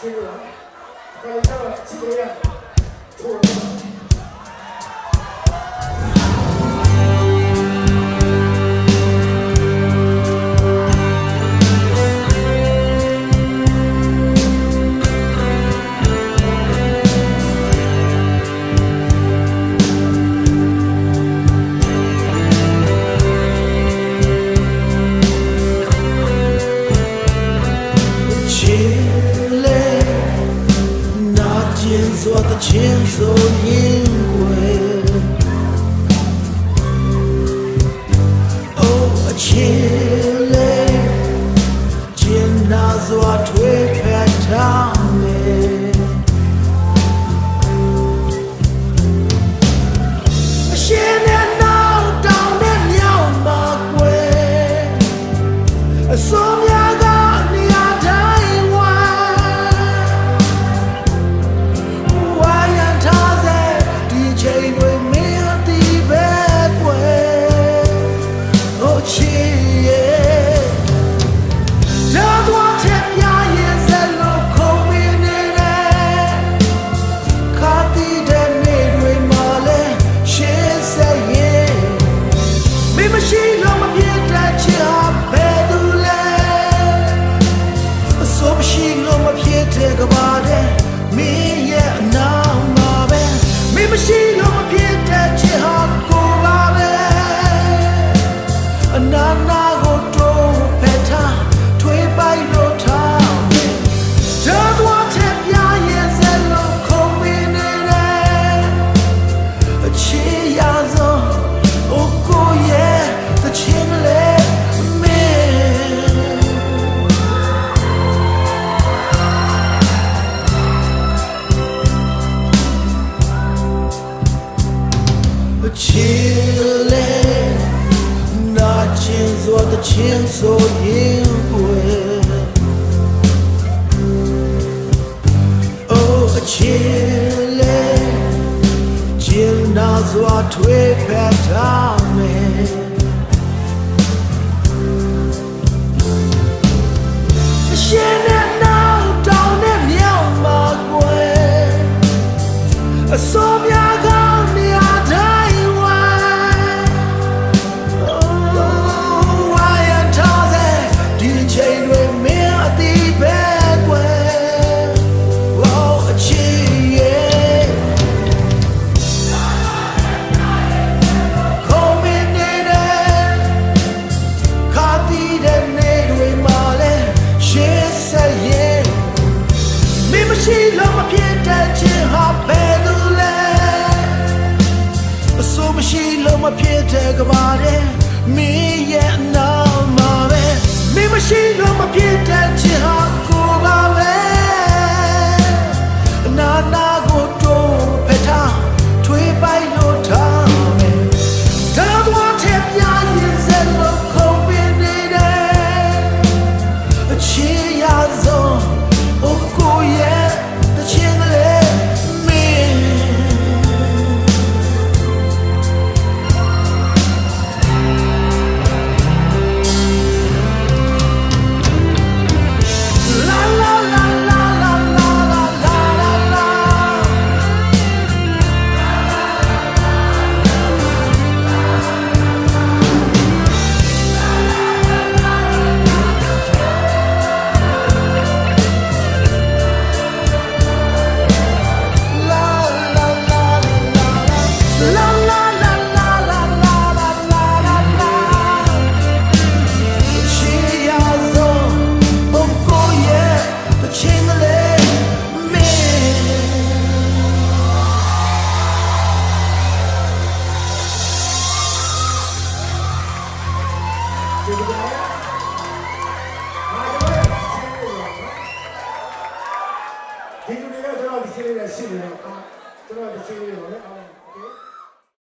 记住了欢迎下来谢谢祝所的情所因轨。哦，情。Chile, na chinzo the chinzo yingwe. Oh, Chile, Jim Nazwa twe patame. Shin and မရှိလို့မဖြစ်တဲ့ကဘာတဲ့မင်းရဲ့အနာမှာပဲမင်းမရှိလို့မဖြစ်တဲ့ချင်ဟာကိုပါပဲ ဒီချင်းလေးနဲ့ရှိနေတော့ကျွန်တော်ဒီချင်းလေးပါလေ